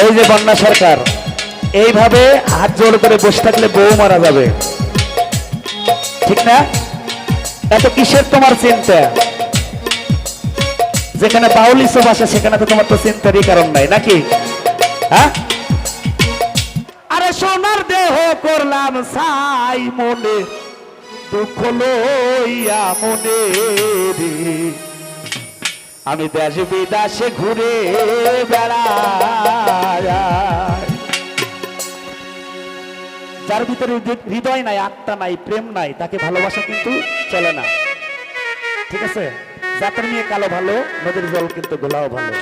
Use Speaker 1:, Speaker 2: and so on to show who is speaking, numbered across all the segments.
Speaker 1: এই যে বন্যা সরকার, এইভাবে হাত জোড় করে বসে থাকলে বউ মারা যাবে। ঠিক না? এত কিসের তোমার চিন্তা? যেখানে বাউলি সব আসে, সেখানে তো তোমার তো চিন্তারই কারণ নাই, নাকি? হ্যাঁ? আরে সোনার দেহ করলাম সাই মনে, দুঃখ লইয়া মনে রে। আমি দেশ বিদেশে ঘুরে যার ভিতরে হৃদয় নাই, আত্মা নাই, প্রেম নাই, তাকে ভালোবাসা কিন্তু চলে না। ঠিক আছে? জাতের নিয়ে কালো ভালো, নদীর জল কিন্তু গোলাও ভালো।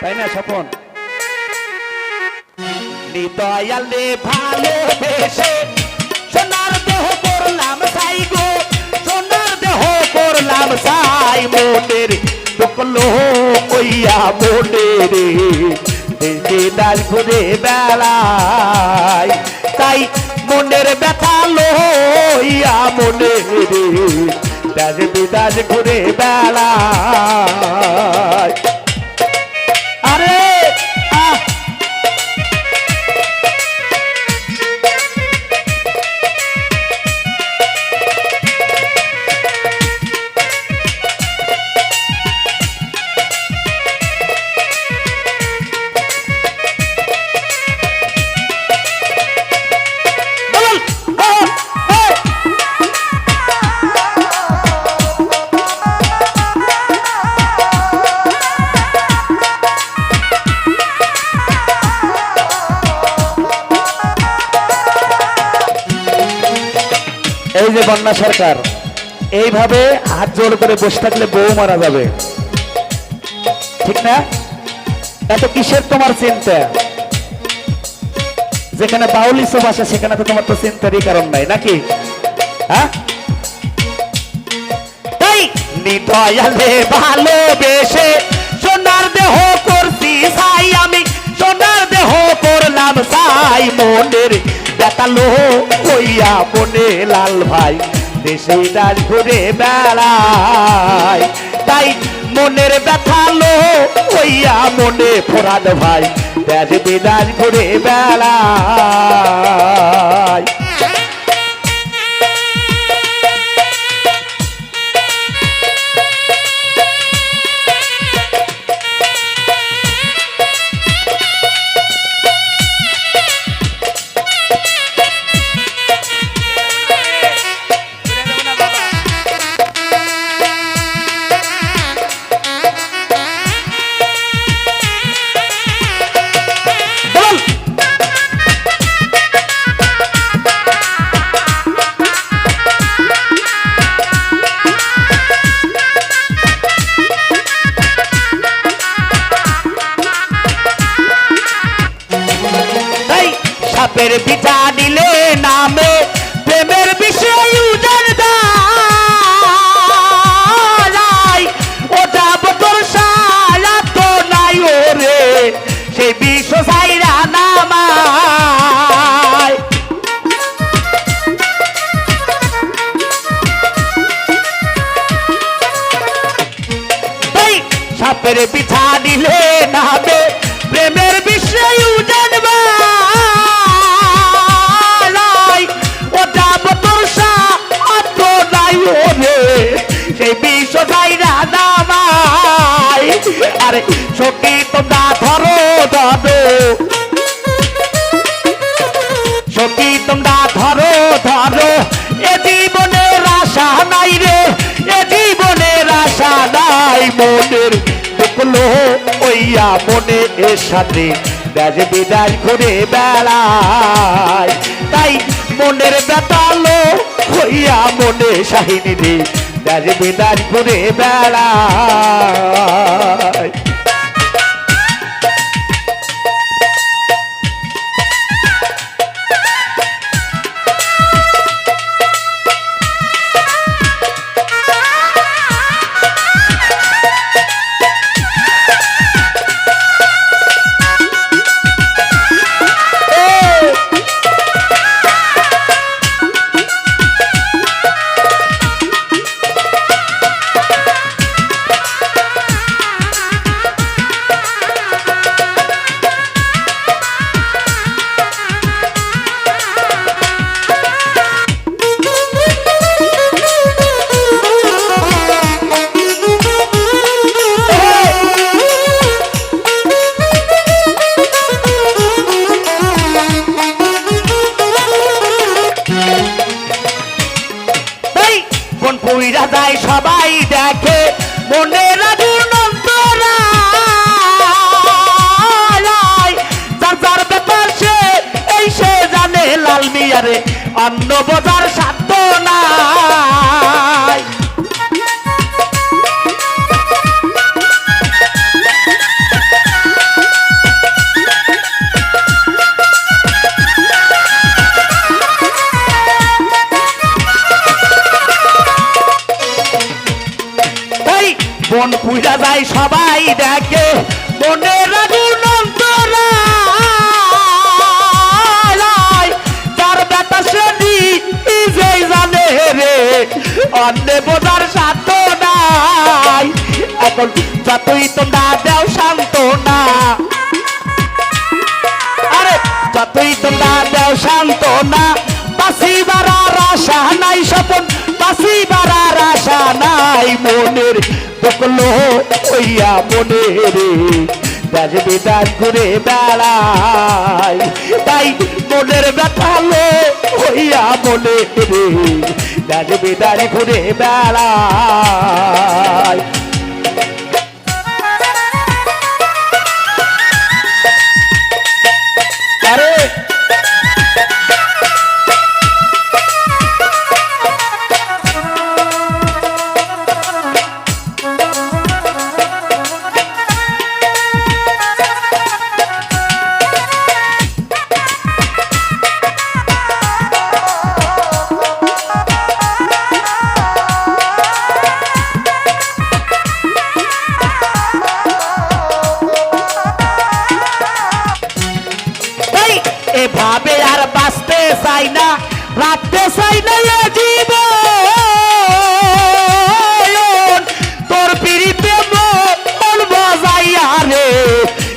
Speaker 1: তাই না, স্বপন? হৃদয়ালে ভালোবেসে কইয়া মনে রে। দেশে দাল ঘুরে বেলায়। তাই মনের ব্যথা লইয়া মনে রে। দাস বিদাস ঘুরে বেড়াই বন্যা সরকার। এইভাবে হাত জোড় করে বসে থাকলে বউ মারা যাবে। ঠিক না? এত কিসের তোমার চিন্তা? যেখানে বাউলি সব আসে সেখানে তো তোমার তো চিন্তারই কারণ নাই, নাকি? হ্যাঁ? তাই নিদয়ালে ভালোবেসে সোনার দেহ করছি, সাই আমি। সোনার দেহ করলাম, সাই মনের বেতালো ওই মনে লাল ভাই, দেশে দাস ঘুরে বেড়ায়। তাই মনের ব্যথালো হইয়া মনে ফোরাদ ভাই, দেশ বিদাস ঘুরে বেড়াই সাপের নামে প্রেমের বিষয় উজান দাই ওটা বতর সারা তো নাই ওরে সেই বিশ্ব সাইরা নামায়। সাপের পিঠা সেই বিশ্ব সাইরা নামায় আরে সখী, তোমরা ধরো ধরো। সখী, তোমরা ধরো ধরো। এ জীবনের আশা নাই রে, এ জীবনের আশা নাই মনের। টুকলো ওইয়া মনে এর সাথে ব্যাজ বিদায় ঘুরে বেড়ায়। তাই মনের বেতালো হইয়া মনে শাহিনী রে ব্যাজ করে মনের আগুন যার যার ব্যাপার সে এই সে জানে লাল মিয়ারে। অন্য বোঝার সাধ্য বন সবাই সে নিজেই জানে রে। অন্য বোঝার সাধ্য নাই। এখন যতই দেও শান্ত না আরে, যতই তোমরা দেও শান্ত না বাসিবার আর আশা নাই স্বপন বাসিবার আর আশা নাই মনের দোকলো ওইয়া মনে রে। বাজবে ডাক ঘুরে বেড়াই তাই মনের ব্যথালো হইয়া মনে রে। বাজবে ডাক ঘুরে বেড়াই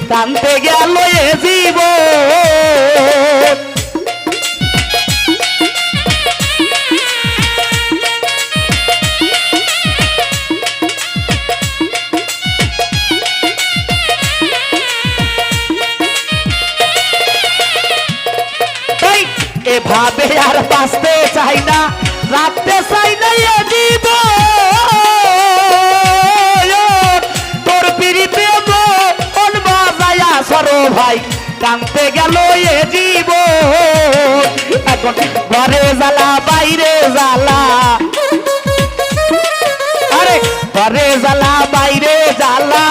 Speaker 1: কানতে গেল এ এই এভাবে আর বাঁচতে চাই না রাখতে চাই সরো ভাই কানতে গেল এ জীবন। এখন ঘরে জ্বালা, বাইরে জ্বালা। আরে, ঘরে জ্বালা, বাইরে জ্বালা।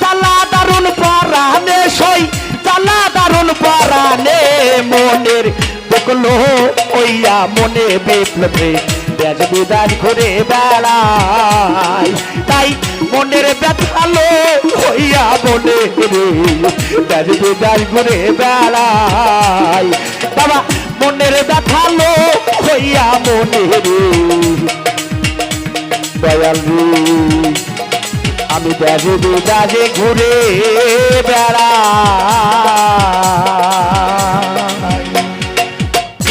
Speaker 1: জ্বালা দারুণ পরানে সই, জ্বালা দারুণ পরানে মনের বকলো ওইয়া মনে বিপ্লবে। ব্যাজ বিদাজ ঘুরে বেড়াই। তাই মনের ব্যথালো হইয়া মনে রে। ব্যাজ বিদাজ ঘুরে বেড়াই। বাবা, মনের ব্যথালো হইয়া মনে রে। দয়াল রে, আমি ব্যাজে বেদাজে ঘুরে বেড়া